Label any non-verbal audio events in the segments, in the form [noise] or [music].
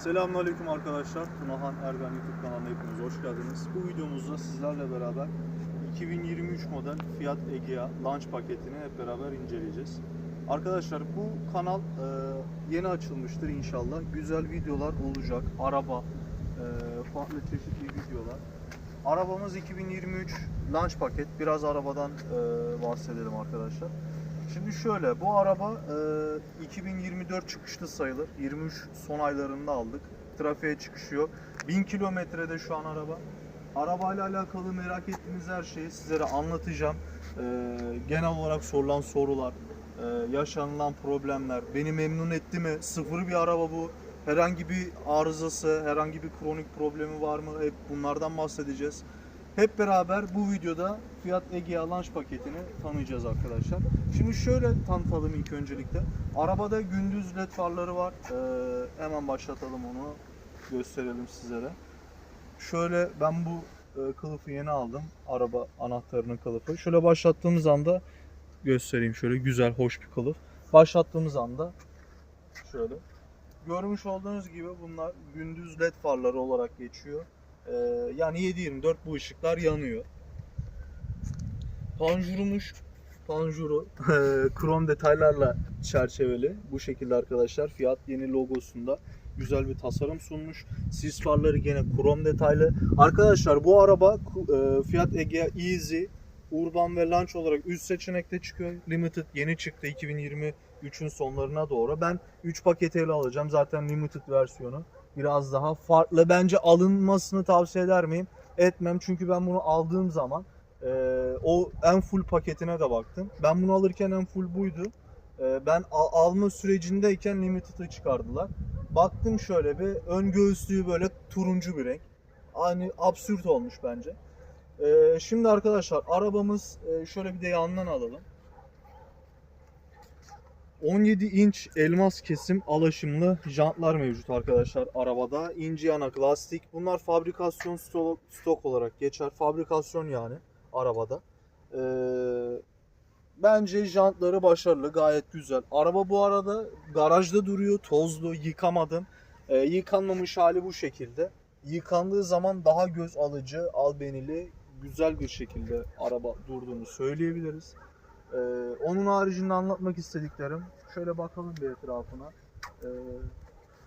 Selamünaleyküm arkadaşlar. Tunahan Erben YouTube kanalına hepiniz hoş geldiniz. Bu videomuzda sizlerle beraber 2023 model Fiat Egea launch paketini hep beraber inceleyeceğiz. Arkadaşlar bu kanal e, yeni açılmıştır inşallah. Güzel videolar olacak. Araba, e, farklı çeşitli videolar. Arabamız 2023 launch paket. Biraz arabadan e, bahsedelim arkadaşlar. Şimdi şöyle, bu araba e, 2024 çıkışlı sayılır. 23 son aylarında aldık. Trafiğe çıkışı yok. 1000 kilometrede şu an araba. Arabayla alakalı merak ettiğiniz her şeyi sizlere anlatacağım. E, genel olarak sorulan sorular, e, yaşanılan problemler, beni memnun etti mi? Sıfır bir araba bu. Herhangi bir arızası, herhangi bir kronik problemi var mı? Hep bunlardan bahsedeceğiz. Hep beraber bu videoda Fiat Egea Launch paketini tanıyacağız arkadaşlar. Şimdi şöyle tanıtalım ilk öncelikle. Arabada gündüz led farları var. Ee, hemen başlatalım onu. Gösterelim sizlere. Şöyle ben bu e, kılıfı yeni aldım. Araba anahtarının kılıfı. Şöyle başlattığımız anda göstereyim şöyle güzel hoş bir kılıf. Başlattığımız anda şöyle. Görmüş olduğunuz gibi bunlar gündüz led farları olarak geçiyor. Ee, yani 7-24 bu ışıklar yanıyor. Panjurumuş, panjuru [laughs] krom detaylarla çerçeveli. Bu şekilde arkadaşlar. Fiat yeni logosunda güzel bir tasarım sunmuş. Sis farları gene krom detaylı. Arkadaşlar bu araba e, Fiat Egea Easy Urban ve Launch olarak üst seçenekte çıkıyor. Limited yeni çıktı 2023'ün sonlarına doğru. Ben 3 paketiyle alacağım. Zaten Limited versiyonu biraz daha farklı. Bence alınmasını tavsiye eder miyim? Etmem çünkü ben bunu aldığım zaman e, o en full paketine de baktım. Ben bunu alırken en full buydu. E, ben al- alma sürecindeyken Limited'ı çıkardılar. Baktım şöyle bir ön göğüslüğü böyle turuncu bir renk. Hani absürt olmuş bence. E, şimdi arkadaşlar arabamız e, şöyle bir de yandan alalım. 17 inç elmas kesim alaşımlı jantlar mevcut arkadaşlar arabada. İnce yanak lastik. Bunlar fabrikasyon stok olarak geçer. Fabrikasyon yani arabada. Ee, bence jantları başarılı, gayet güzel. Araba bu arada garajda duruyor, tozlu, yıkamadım. Ee, yıkanmamış hali bu şekilde. Yıkandığı zaman daha göz alıcı, albenili, güzel bir şekilde araba durduğunu söyleyebiliriz. Ee, onun haricinde anlatmak istediklerim. Şöyle bakalım bir etrafına. Ee,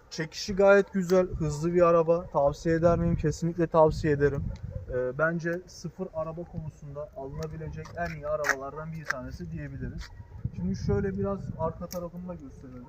çekişi gayet güzel, hızlı bir araba. Tavsiye eder miyim? Kesinlikle tavsiye ederim. Ee, bence sıfır araba konusunda alınabilecek en iyi arabalardan bir tanesi diyebiliriz. Şimdi şöyle biraz arka tarafını da gösterelim.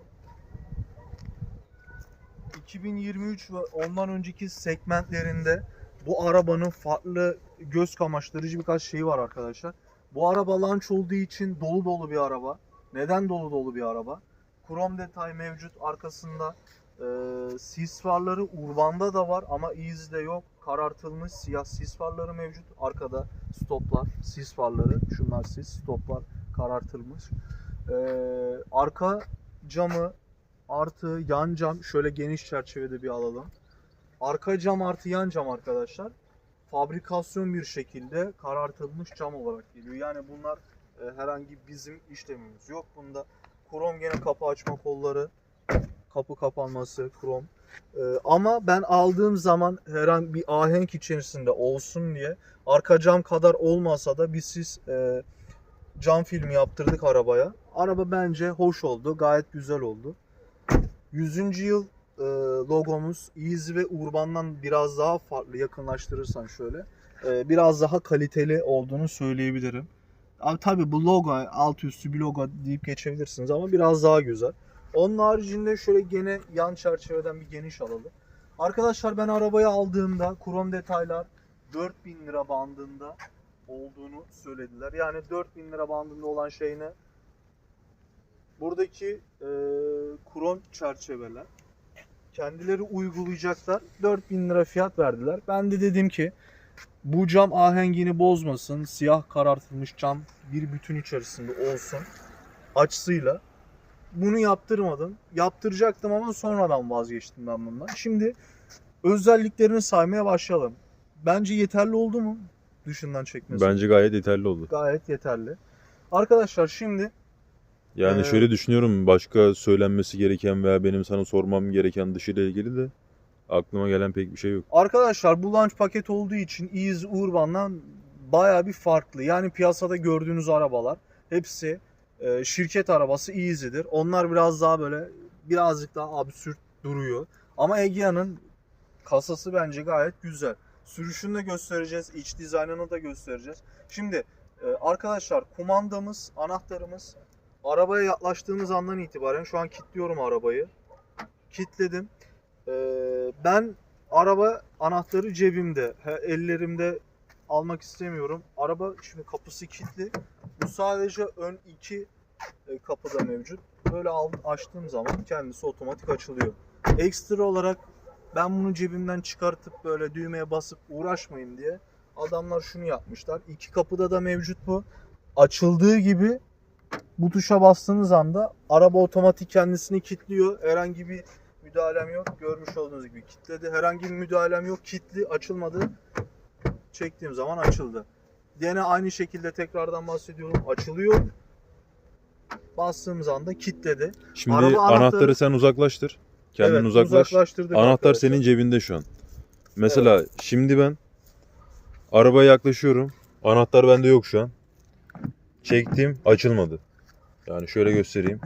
2023 ve ondan önceki segmentlerinde bu arabanın farklı göz kamaştırıcı birkaç şeyi var arkadaşlar. Bu araba launch olduğu için dolu dolu bir araba. Neden dolu dolu bir araba? Krom detay mevcut arkasında. Ee, sis farları urbanda da var ama Easy'de yok. Karartılmış siyah sis farları mevcut. Arkada stoplar, sis farları. Şunlar sis, stoplar karartılmış. Ee, arka camı artı yan cam şöyle geniş çerçevede bir alalım. Arka cam artı yan cam arkadaşlar fabrikasyon bir şekilde karartılmış cam olarak geliyor. Yani bunlar e, herhangi bizim işlemimiz yok. Bunda krom gene kapı açma kolları, kapı kapanması krom. E, ama ben aldığım zaman herhangi bir ahenk içerisinde olsun diye arka cam kadar olmasa da biz siz e, cam filmi yaptırdık arabaya. Araba bence hoş oldu, gayet güzel oldu. 100. yıl e, logomuz Easy ve Urban'dan biraz daha farklı yakınlaştırırsan şöyle e, biraz daha kaliteli olduğunu söyleyebilirim. Abi tabi bu logo alt üstü bir logo deyip geçebilirsiniz ama biraz daha güzel. Onun haricinde şöyle gene yan çerçeveden bir geniş alalım. Arkadaşlar ben arabayı aldığımda krom detaylar 4000 lira bandında olduğunu söylediler. Yani 4000 lira bandında olan şey ne? Buradaki e, krom çerçeveler kendileri uygulayacaklar. 4000 lira fiyat verdiler. Ben de dedim ki bu cam ahengini bozmasın. Siyah karartılmış cam bir bütün içerisinde olsun. Açısıyla. Bunu yaptırmadım. Yaptıracaktım ama sonradan vazgeçtim ben bundan. Şimdi özelliklerini saymaya başlayalım. Bence yeterli oldu mu? Dışından çekmesi. Bence gayet yeterli oldu. Gayet yeterli. Arkadaşlar şimdi Yani Ee, şöyle düşünüyorum başka söylenmesi gereken veya benim sana sormam gereken dışı ile ilgili de Aklıma gelen pek bir şey yok. Arkadaşlar bu launch paket olduğu için Ease Urban'dan baya bir farklı. Yani piyasada gördüğünüz arabalar hepsi e, şirket arabası Easy'dir. Onlar biraz daha böyle birazcık daha absürt duruyor. Ama Egea'nın kasası bence gayet güzel. Sürüşünü de göstereceğiz. iç dizaynını da göstereceğiz. Şimdi e, arkadaşlar kumandamız, anahtarımız arabaya yaklaştığımız andan itibaren şu an kilitliyorum arabayı. Kilitledim. E, ben araba anahtarı cebimde. He, ellerimde almak istemiyorum. Araba şimdi kapısı kilitli. Bu sadece ön iki e, kapıda mevcut. Böyle açtığım zaman kendisi otomatik açılıyor. Ekstra olarak ben bunu cebimden çıkartıp böyle düğmeye basıp uğraşmayayım diye adamlar şunu yapmışlar. İki kapıda da mevcut bu. Açıldığı gibi bu tuşa bastığınız anda araba otomatik kendisini kilitliyor. Herhangi bir müdahalem yok. Görmüş olduğunuz gibi kilitledi. Herhangi bir müdahalem yok. Kilitli açılmadı. Çektiğim zaman açıldı. Yine aynı şekilde tekrardan bahsediyorum. Açılıyor. Bastığımız anda kilitledi. Şimdi Araba anahtarı- anahtarı sen uzaklaştır. Kendin Evet, uzaklaş. Anahtar arkadaşlar. senin cebinde şu an. Mesela şimdi ben arabaya yaklaşıyorum. Anahtar bende yok şu an. Çektim açılmadı. Yani şöyle göstereyim.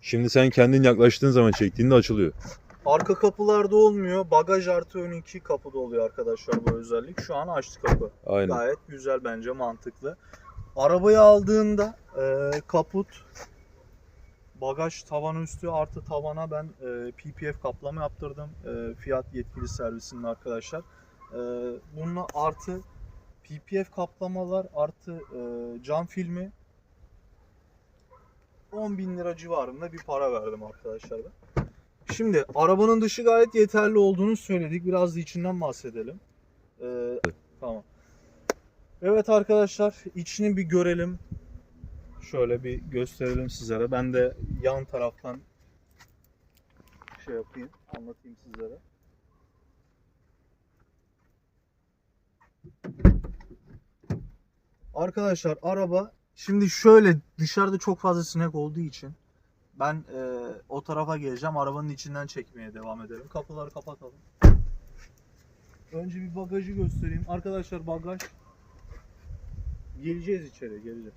Şimdi sen kendin yaklaştığın zaman çektiğinde açılıyor. Arka kapılarda olmuyor. Bagaj artı ön iki kapıda oluyor arkadaşlar bu özellik. Şu an açtı kapı. Aynen. Gayet güzel bence mantıklı. Arabayı aldığında e, kaput, bagaj tavan üstü artı tavana ben e, PPF kaplama yaptırdım. E, Fiyat yetkili servisinin arkadaşlar. E, bununla artı PPF kaplamalar artı e, cam filmi 10 bin lira civarında bir para verdim arkadaşlar ben. Şimdi arabanın dışı gayet yeterli olduğunu söyledik. Biraz da içinden bahsedelim. E, tamam. Evet arkadaşlar içini bir görelim. Şöyle bir gösterelim sizlere. Ben de yan taraftan şey yapayım, anlatayım sizlere. Arkadaşlar araba şimdi şöyle dışarıda çok fazla sinek olduğu için ben e, o tarafa geleceğim. Arabanın içinden çekmeye devam edelim. Kapıları kapatalım. Önce bir bagajı göstereyim. Arkadaşlar bagaj Geleceğiz içeri, geleceğiz.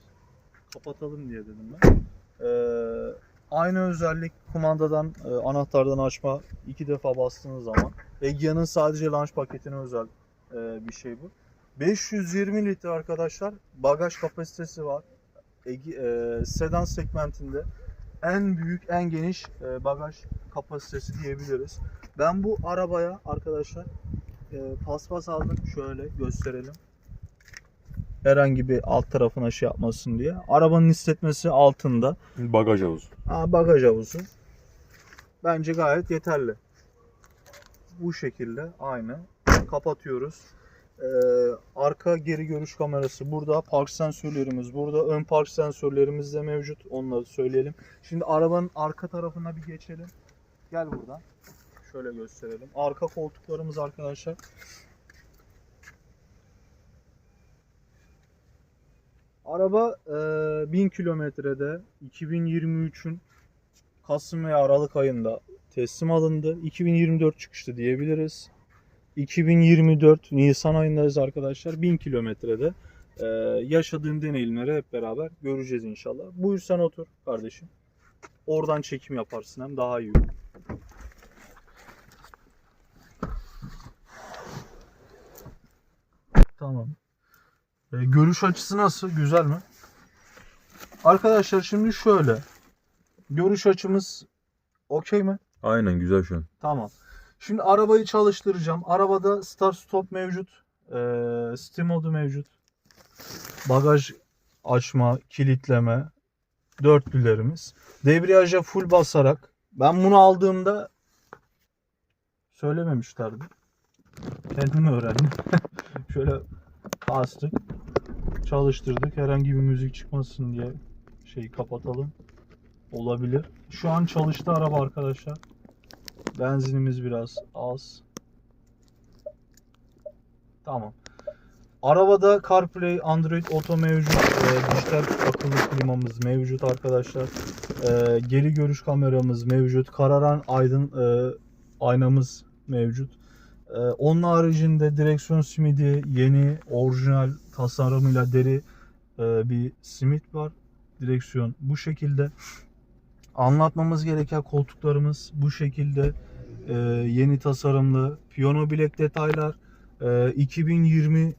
Kapatalım diye dedim ben. Ee, aynı özellik kumandadan, e, anahtardan açma iki defa bastığınız zaman. Egea'nın sadece launch paketine özel e, bir şey bu. 520 litre arkadaşlar bagaj kapasitesi var. E, sedan segmentinde en büyük, en geniş e, bagaj kapasitesi diyebiliriz. Ben bu arabaya arkadaşlar e, paspas aldım. Şöyle gösterelim herhangi bir alt tarafına şey yapmasın diye. Arabanın hissetmesi altında. Bagaj havuzu. Aa, bagaj havuzu. Bence gayet yeterli. Bu şekilde aynı. Kapatıyoruz. Ee, arka geri görüş kamerası burada. Park sensörlerimiz burada. Ön park sensörlerimiz de mevcut. Onları söyleyelim. Şimdi arabanın arka tarafına bir geçelim. Gel buradan. Şöyle gösterelim. Arka koltuklarımız arkadaşlar. Araba e, 1000 kilometrede 2023'ün Kasım veya Aralık ayında teslim alındı. 2024 çıkışlı diyebiliriz. 2024 Nisan ayındayız arkadaşlar. 1000 kilometrede e, yaşadığım deneyimleri hep beraber göreceğiz inşallah. Buyur sen otur kardeşim. Oradan çekim yaparsın hem daha iyi. olur. Tamam. E, görüş açısı nasıl? Güzel mi? Arkadaşlar şimdi şöyle. Görüş açımız okey mi? Aynen güzel şu an. Tamam. Şimdi arabayı çalıştıracağım. Arabada start stop mevcut. Ee, Steam modu mevcut. Bagaj açma, kilitleme, dörtlülerimiz. Debriyaja full basarak. Ben bunu aldığımda söylememişlerdi. Kendim öğrendim. [laughs] Şöyle bastık. Çalıştırdık. Herhangi bir müzik çıkmasın diye şeyi kapatalım. Olabilir. Şu an çalıştı araba arkadaşlar. Benzinimiz biraz az. Tamam. Arabada CarPlay, Android Auto mevcut. Ee, dijital akıllı klimamız mevcut arkadaşlar. Ee, geri görüş kameramız mevcut. Kararan aydın e, aynamız mevcut. Ee, onun haricinde direksiyon simidi yeni orijinal tasarımıyla deri e, bir simit var. Direksiyon bu şekilde. Anlatmamız gereken koltuklarımız bu şekilde. Ee, yeni tasarımlı piyano bilek detaylar. Ee, 2020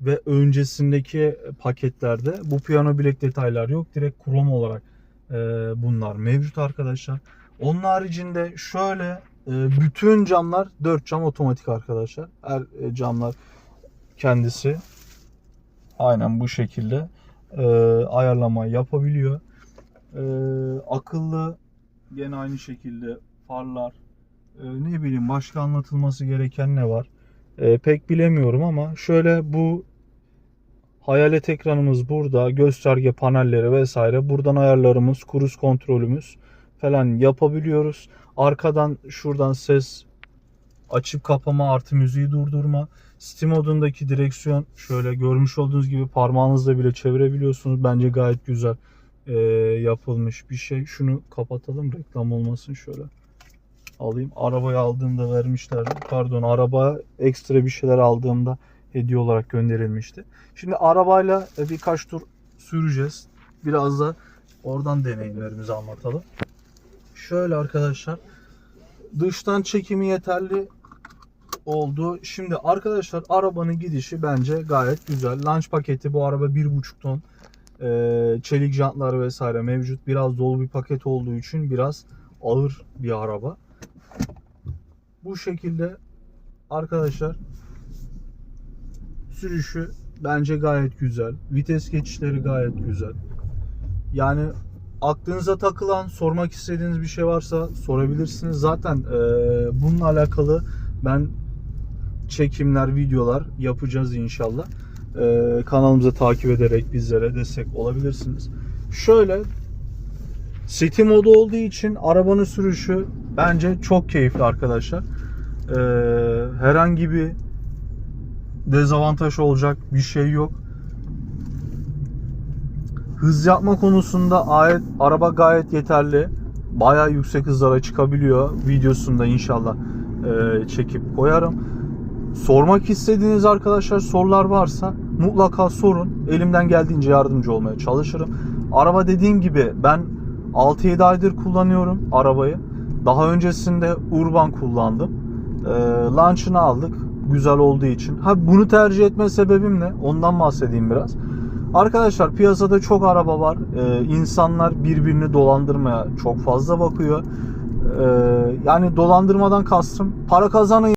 ve öncesindeki paketlerde bu piyano bilek detaylar yok. Direkt krom olarak e, bunlar mevcut arkadaşlar. Onun haricinde şöyle e, bütün camlar 4 cam otomatik arkadaşlar. Her e, camlar kendisi aynen bu şekilde e, ayarlama yapabiliyor. E, akıllı gene aynı şekilde farlar e, ne bileyim başka anlatılması gereken ne var? E, pek bilemiyorum ama şöyle bu hayalet ekranımız burada. Gösterge panelleri vesaire. Buradan ayarlarımız, kruz kontrolümüz falan yapabiliyoruz. Arkadan şuradan ses açıp kapama artı müziği durdurma. Steam modundaki direksiyon şöyle görmüş olduğunuz gibi parmağınızla bile çevirebiliyorsunuz. Bence gayet güzel e, yapılmış bir şey. Şunu kapatalım reklam olmasın şöyle. Alayım. Arabayı aldığımda vermişler. Pardon araba ekstra bir şeyler aldığımda hediye olarak gönderilmişti. Şimdi arabayla e, birkaç tur süreceğiz. Biraz da oradan deneyimlerimizi anlatalım. Şöyle arkadaşlar. Dıştan çekimi yeterli oldu. Şimdi arkadaşlar arabanın gidişi bence gayet güzel. Launch paketi bu araba 1.5 ton. Ee, çelik jantlar vesaire mevcut. Biraz dolu bir paket olduğu için biraz ağır bir araba. Bu şekilde arkadaşlar sürüşü bence gayet güzel. Vites geçişleri gayet güzel. Yani aklınıza takılan, sormak istediğiniz bir şey varsa sorabilirsiniz. Zaten e, bununla alakalı ben çekimler, videolar yapacağız inşallah. E, kanalımıza takip ederek bizlere destek olabilirsiniz. Şöyle City modu olduğu için arabanın sürüşü bence çok keyifli arkadaşlar. E, herhangi bir dezavantaj olacak bir şey yok. Hız yapma konusunda ayet, araba gayet yeterli. Bayağı yüksek hızlara çıkabiliyor. Videosunda inşallah e, çekip koyarım. Sormak istediğiniz arkadaşlar sorular varsa mutlaka sorun. Elimden geldiğince yardımcı olmaya çalışırım. Araba dediğim gibi ben 6-7 aydır kullanıyorum arabayı. Daha öncesinde Urban kullandım. E, launch'ını aldık. Güzel olduğu için. Ha bunu tercih etme sebebim ne? Ondan bahsedeyim biraz. Arkadaşlar piyasada çok araba var. Ee, insanlar birbirini dolandırmaya çok fazla bakıyor. Ee, yani dolandırmadan kastım para kazanın